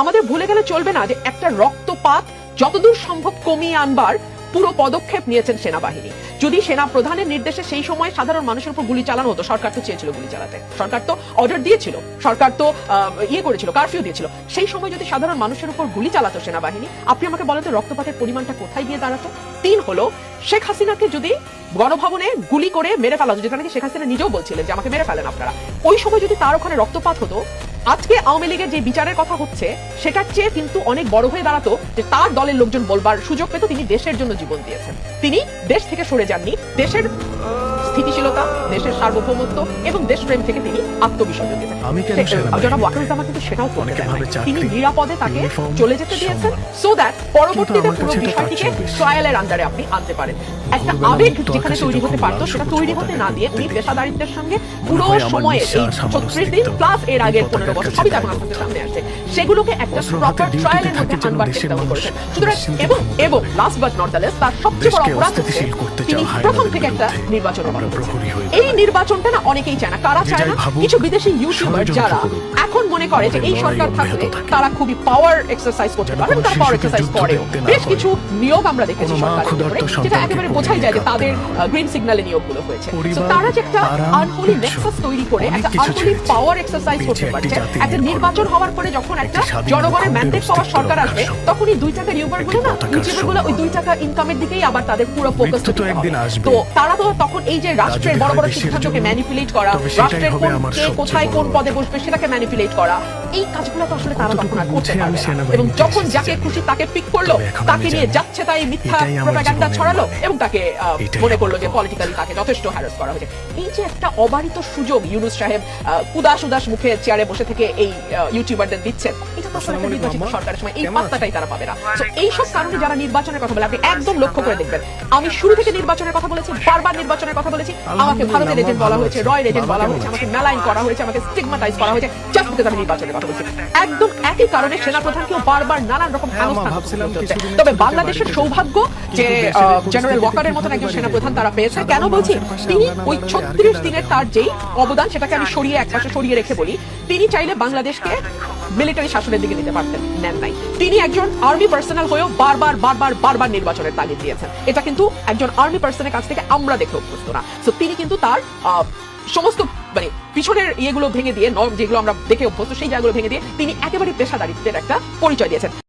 আমাদের ভুলে গেলে চলবে না যে একটা রক্তপাত যতদূর সম্ভব কমিয়ে আনবার পুরো পদক্ষেপ নিয়েছেন সেনাবাহিনী। যদি সেনা প্রধানের নির্দেশে সেই সময় সাধারণ মানুষের উপর গুলি চালানো হতো, সরকার তো চেয়েছিল গুলি চালাতে। সরকার তো অর্ডার দিয়েছিল, সরকার তো ইয়ে করেছিল কারফিউ দিয়েছিল। সেই সময় যদি সাধারণ মানুষের উপর গুলি চালাতো সেনাবাহিনী, আপনি আমাকে বলেন রক্তপাতের পরিমাণটা কোথায় গিয়ে দাঁড়াতো? তিন হলো, শেখ হাসিনাকে যদি গণভবনে গুলি করে মেরে ফেলা হতো যেটা নাকি শেখ হাসিনা নিজেও বলছিলেন যে আমাকে মেরে ফেলেন আপনারা। ওই সময় যদি তার ওখানে রক্তপাত হতো আজকে আওয়ামী লীগের যে বিচারের কথা হচ্ছে, সেটার চেয়ে কিন্তু অনেক বড় হয়ে দাঁড়াতো যে তার দলের লোকজন বলবার সুযোগ পেত তিনি দেশের জন্য জীবন দিয়েছেন। তিনি দেশ থেকে সরে যাননি। দেশের স্থিতিশীলতা, দেশের সার্বভৌমত্ব এবং দেশপ্রেম থেকে তিনি আত্মবিসর্জন দিয়েছেন। আমি কেন জনাব ওয়াকারুজ্জামান কিন্তু সেটাও করতে অনেকে দেন ভাবে নাই। চাকরি, তিনি নিরাপদে তাকে চলে যেতে দিয়েছেন। সো দ্যাট পরবর্তীতে পুরো কাছে এটা তার বিষয়টিকে ট্রায়ালের আন্ডারে আপনি আনতে পারেন। একটা আবেগ যেখানে তৈরি হতে পারতো সেটা তৈরি হতে না দিয়ে উনি পেশাদারিত্বের সঙ্গে পুরো সময়ে এই ছত্রিশ দিন প্লাস এর আগের পনেরো বছর সবই তো আপনাদের সামনে আসছে। সেগুলোকে একটা প্রপার ট্রায়ালের মধ্যে আনবার চেষ্টা করেছেন। সুতরাং এবং এবং last but not the least তার সবচেয়ে বড় অপরাধ হচ্ছে তিনি প্রথম থেকে একটা নির্বাচন এই নির্বাচনটা না অনেকেই চায় না কারা চায় না কিছু বিদেশি ইউটিউবার ষড়যন্ত্র যারা এখন মনে করে যে এই সরকার থাকলে তারা খুবই পাওয়ার এক্সারসাইজ করতে যেন পারে এবং কোনো তারা পাওয়ার এক্সারসাইজ করেও বেশ কিছু নিয়োগ আমরা দেখেছি উপরে, যেটা একেবারে বোঝাই যায় যে তাদের। গ্রিন সিগন্যালে নিয়োগগুলো হয়েছে। তো তারা যে একটা আনহোলি নেক্সাস তৈরি করে একটা আনহোলি পাওয়ার এক্সারসাইজ করতে পারছে। একটা নির্বাচন হওয়ার পরে যখন একটা জনগণের ম্যান্ডেট পাওয়ার সরকার আসবে সম্ভব। তখনই দুই টাকার ইউবারগুলো না পতাকার ইউটিউবারগুলো ওই দুই টাকা ইনকামের দিকেই আবার তাদের পুরো ফোকাস তো একদিন আসবে। তো তারা তো তখন এই যে রাষ্ট্রের বড় বড় সিদ্ধান্তকে ম্যানিপুলেট করা রাষ্ট্রের কোন কে কোথায় কোন পদে বসবে সেটাকে ম্যানিপুলেট করা এই কাজগুলো তো আসলে তারা তখন আর করতে আমি পারবে না। এবং যখন যাকে খুশি তাকে পিক করল তাকে নিয়ে যাচ্ছে তাই মিথ্যা প্রোপাগান্ডা ছড়ালো। এবং তাকে মনে করল যে পলিটিক্যালি তাকে যথেষ্ট হ্যারাস করা হয়েছে। এই যে একটা অবারিত সুযোগ ইউনুস সাহেব উদাস উদাস মুখে চেয়ারে বসে থেকে এই ইউটিউবারদের দিচ্ছেন এটা তো আসলে নির্বাচিত সরকারের সময় এই পাত্তাটাই তারা পাবে না। তো এইসব কারণে যারা নির্বাচনের কথা বলে আপনি একদম লক্ষ্য করে দেখবেন। আমি শুরু থেকে নির্বাচনের কথা বলেছি বারবার নির্বাচনের কথা বলেছি। আমাকে ভারতের এজেন্ট বলা হয়েছে আছে। রয় এজেন্ট বলা হয়েছে? আমাকে মেলাইন করা হয়েছে আমাকে স্টিগমাটাইজ করা হয়েছে। জাস্ট বিকজ আমি নির্বাচনের কথা বলছি একদম একই কারণে সেনাপ্রধানকেও বারবার নানান রকম হ্যাঁ, তবে বাংলাদেশের সৌভাগ্য যে জেনারেল ওয়াকারের মতন একজন সেনাপ্রধান তারা পেয়েছে। কেন বলছি? তিনি ওই ছত্রিশ দিনের তার যেই অবদান সেটাকে আমি সরিয়ে এক পাশে সরিয়ে রেখে বলি। তিনি চাইলে বাংলাদেশকে মিলিটারি শাসনের দিকে নিতে পারতেন, নেন নাই। তিনি একজন আর্মি পার্সোনাল হয়েও বারবার বারবার বারবার নির্বাচনের তাগিদ দিয়েছেন। এটা কিন্তু একজন আর্মি পার্সনের কাছ থেকে আমরা দেখে অভ্যস্ত না। তো তিনি কিন্তু তার সমস্ত মানে পিছনের ইয়েগুলো ভেঙে দিয়ে যেগুলো আমরা দেখে অভ্যস্ত, সেই জায়গাগুলো ভেঙে দিয়ে তিনি একেবারে পেশাদারিত্বের একটা পরিচয় দিয়েছেন।